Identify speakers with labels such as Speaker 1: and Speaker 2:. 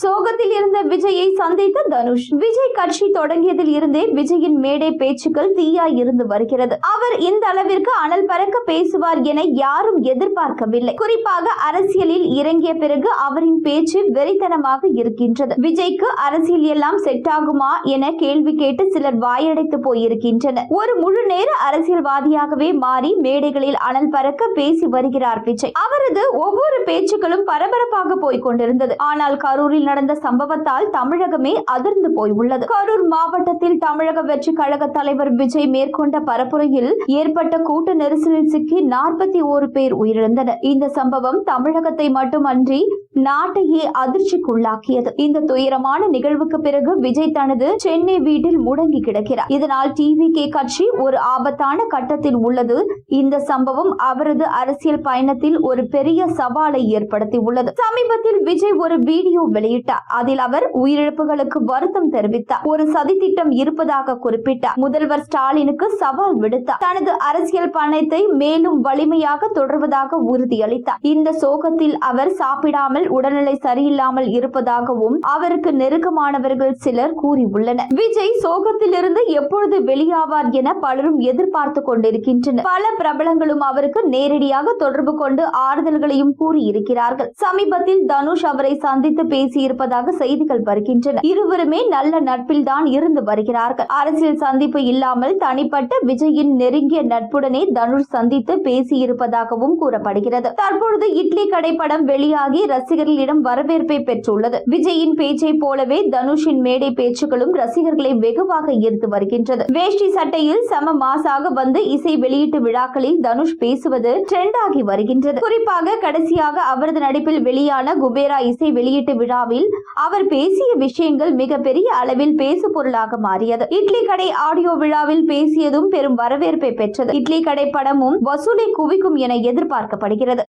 Speaker 1: சோகத்தில் இருந்த விஜயை சந்தித்த தனுஷ். விஜய் கட்சி தொடங்கியதில் இருந்தே விஜயின் மேடை பேச்சுக்கள் தீயாய் இருந்து வருகிறது. அவர் இந்த அளவிற்கு அனல் பறக்க பேசுவார் என யாரும் எதிர்பார்க்கவில்லை. குறிப்பாக அரசியலில் இறங்கிய பிறகு அவரின் பேச்சு வெறித்தனமாக இருக்கின்றது. விஜய்க்கு அரசியல் எல்லாம் செட் ஆகுமா என கேள்வி கேட்டு சிலர் வாயடைத்து போயிருக்கின்றனர். ஒரு முழு நேர அரசியல்வாதியாகவே மாறி மேடைகளில் அனல் பறக்க பேசி வருகிறார் விஜய். அவரது ஒவ்வொரு பேச்சுக்களும் பரபரப்பாக போய்க் கொண்டிருந்தது. ஆனால் கரூரில் நடந்த சம்பவத்தால் தமிழகமே அதிர்ந்து போய் உள்ளது. கரூர் மாவட்டத்தில் தமிழக வெற்றி கழக தலைவர் விஜய் மேற்கொண்ட பரப்புரையில் ஏற்பட்ட கூட்ட நெரிசலில் சிக்கி நாற்பத்தி ஓரு பேர் உயிரிழந்தனர். இந்த சம்பவம் தமிழகத்தை மட்டுமன்றி நாட்டையே அதிர்ச்சிக்குள்ளாக்கியது. இந்த துயரமான நிகழ்வுக்கு பிறகு விஜய் தனது சென்னை வீட்டில் முடங்கி கிடக்கிறார். இதனால் டிவி கே கட்சி ஒரு ஆபத்தான கட்டத்தில் உள்ளது. இந்த சம்பவம் அவரது அரசியல் பயணத்தில் ஒரு பெரிய சவாலை ஏற்படுத்தி உள்ளது சமீபத்தில் விஜய் ஒரு வீடியோ வெளியிட்டார். அதில் அவர் உயிரிழப்புகளுக்கு வருத்தம் தெரிவித்தார். ஒரு சதித்திட்டம் இருப்பதாக குறிப்பிட்டார். முதல்வர் ஸ்டாலினுக்கு சவால் விடுத்தார். தனது அரசியல் பயணத்தை மேலும் வலிமையாக தொடர்வதாக உறுதியளித்தார். இந்த சோகத்தில் அவர் சாப்பிடாமல் உடல்நிலை சரியில்லாமல் இருப்பதாகவும் அவருக்கு நெருக்கமானவர்கள் சிலர் கூறியுள்ளனர். விஜய் சோகத்திலிருந்து எப்பொழுது வெளியாவார் என பலரும் எதிர்பார்த்து கொண்டிருக்கின்றனர். பல பிரபலங்களும் அவருக்கு நேரடியாக தொடர்பு கொண்டு ஆறுதல்களையும் கூறியிருக்கிறார்கள். சமீபத்தில் தனுஷ் அவரை சந்தித்து பேசியிருப்பதாக செய்திகள் வருகின்றன. இருவருமே நல்ல நட்பில் தான் இருந்து வருகிறார்கள். அரசியல் சந்திப்பு இல்லாமல் தனிப்பட்ட விஜயின் நெருங்கிய நட்புடனே தனுஷ் சந்தித்து பேசியிருப்பதாகவும் கூறப்படுகிறது. தற்பொழுது இட்லி கடை படம் வெளியாகி ரசிகர்களிடம் வரவேற்பை பெற்றுள்ளது. விஜயின் பேச்சை போலவே தனுஷின் மேடை பேச்சுக்களும் ரசிகர்களை வெகுவாக ஈர்த்து வருகின்றது. வேஷ்டி சட்டையில் சம மாசாக வந்து இசை வெளியீட்டு விழாக்களில் தனுஷ் பேசுவது ட்ரெண்ட் ஆகி வருகின்றது. குறிப்பாக கடைசியாக அவரது நடிப்பில் வெளியான குபேரா இசை வெளியீட்டு விழாவில் அவர் பேசிய விஷயங்கள் மிகப்பெரிய அளவில் பேசு பொருளாக மாறியது. இட்லி கடை ஆடியோ விழாவில் பேசியதும் பெரும் வரவேற்பை பெற்றது. இட்லி கடை படமும் வசூலை குவிக்கும் என எதிர்பார்க்கப்படுகிறது.